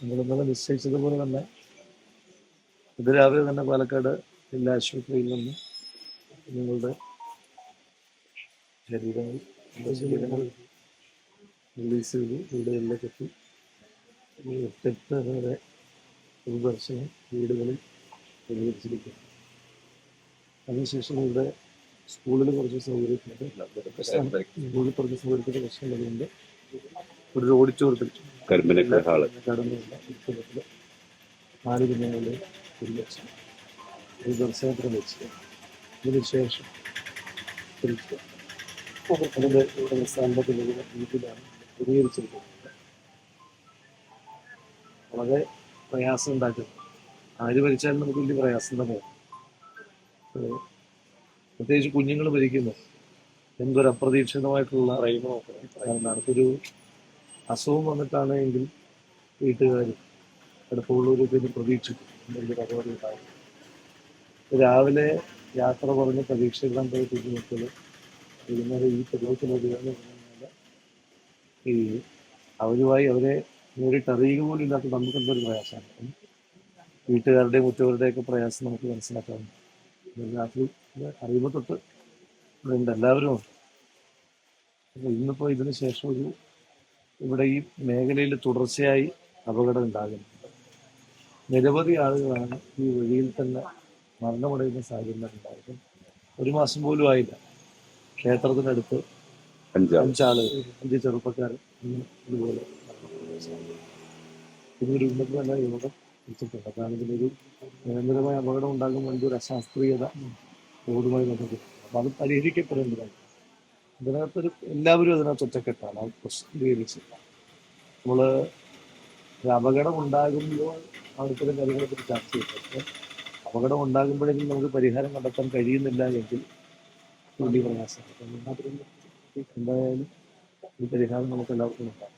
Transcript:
നിങ്ങൾ ഇന്നലെ നിശ്ചയിച്ചതുപോലെ തന്നെ ഇത് രാവിലെ തന്നെ പാലക്കാട് ജില്ലാ ആശുപത്രിയിൽ നിന്ന് നിങ്ങളുടെ ശരീരങ്ങൾ ശരീരങ്ങൾ റിലീസ് ചെയ്ത്. വീടുകളിലേക്ക് എത്തി എട്ടെട്ട് വരെ പൊതുദർശനം വീടുകളിൽ ക്രമീകരിച്ചിരിക്കുന്നു അതിനുശേഷം ഇവിടെ സ്കൂളിൽ കുറച്ച് സൗകര്യത്തിന്റെ സ്കൂളിൽ കുറച്ച് സൗകര്യത്തിന്റെ പ്രശ്നമുള്ളതുകൊണ്ട് ഒരു ഓഡിറ്റോറിയത്തിൽ കരിമ്പനൊക്കെ ഹാൾ. കടന്നില്ല ഇത്തരത്തിൽ നാല് ഒരു ലക്ഷം ഒരു ദർശനത്തിന് വെച്ച് ഇതിനുശേഷം അതിന്റെ ഇവിടെ സാമ്പത്തിക രീതിയിലാണ് ക്രമീകരിച്ചിരിക്കുന്നത് വളരെ പ്രയാസം ഉണ്ടാക്കുന്നത് ആര് ഭരിച്ചാലും നമുക്ക് വലിയ പ്രയാസം തന്നെയാണ് പ്രത്യേകിച്ച് കുഞ്ഞുങ്ങൾ മരിക്കുന്നു. എന്തൊരു അപ്രതീക്ഷിതമായിട്ടുള്ള കാരണമാണ് കാരണം ഒരു അസുഖം വന്നിട്ടാണ് എങ്കിൽ വീട്ടുകാർ അടുപ്പമുള്ളവരൊക്കെ പിന്നെ പ്രതീക്ഷിക്കും. എന്തെങ്കിലും പരിപാടി ഉണ്ടാകും രാവിലെ യാത്ര പറഞ്ഞ് പ്രതീക്ഷിക്കാൻ പോയി കുഞ്ഞുമക്കൾ വൈകുന്നേരം ഈ പറഞ്ഞാൽ ഈ അവരുമായി അവരെ നേരിട്ട് അറിയുക പോലും ഇല്ലാത്ത നമുക്ക് എന്തൊരു പ്രയാസമാണ്. വീട്ടുകാരുടെയും ഉറ്റവരുടെയൊക്കെ പ്രയാസം നമുക്ക് മനസ്സിലാക്കാവുന്നു ഇത് രാത്രി അറിയുമ്പോൾ തൊട്ട് എല്ലാവരും ഉണ്ട്. അപ്പോൾ ഇന്നിപ്പോൾ ഇതിന് ശേഷം ഒരു ഇവിടെ ഈ മേഖലയിൽ തുടർച്ചയായി അപകടം ഉണ്ടാകുന്നുണ്ട്. നിരവധി ആളുകളാണ് ഈ വഴിയിൽ തന്നെ മരണമടയുന്ന സാഹചര്യം ഉണ്ടായത് ഒരു മാസം പോലും ആയില്ല. ക്ഷേത്രത്തിനടുത്ത് അഞ്ചാം അഞ്ചാൾ അഞ്ച് ചെറുപ്പക്കാരൻ ഇന്ന് ഇതുപോലെ. ഇതിനൊരു ഉന്നതമായ യോഗം വെച്ചിട്ടുണ്ട് കാരണം ഇതിലൊരു നിരന്തരമായ അപകടം ഉണ്ടാകുമ്പോൾ എന്തൊരു അശാസ്ത്രീയത റോഡുമായി ബന്ധപ്പെട്ട് അപ്പം അത് പരിഹരിക്കപ്പെടേണ്ടതാണ് ഇതിനകത്തൊരു എല്ലാവരും അതിനകത്ത് ഒറ്റക്കെട്ടാണ്. അത് പ്രസിദ്ധീകരിച്ച് നമ്മൾ ഒരു അപകടം ഉണ്ടാകുമ്പോൾ അവിടുത്തെ കാര്യങ്ങളെപ്പറ്റി ചർച്ച ചെയ്യുന്നത്. അപകടം ഉണ്ടാകുമ്പോഴേക്കും നമുക്ക് പരിഹാരം കണ്ടെത്താൻ കഴിയുന്നില്ല എങ്കിൽ വലിയ പ്രയാസമാണ് എന്തായാലും ഈ പരിഹാരം നമുക്ക് എല്ലാവർക്കും ഉണ്ടാകും.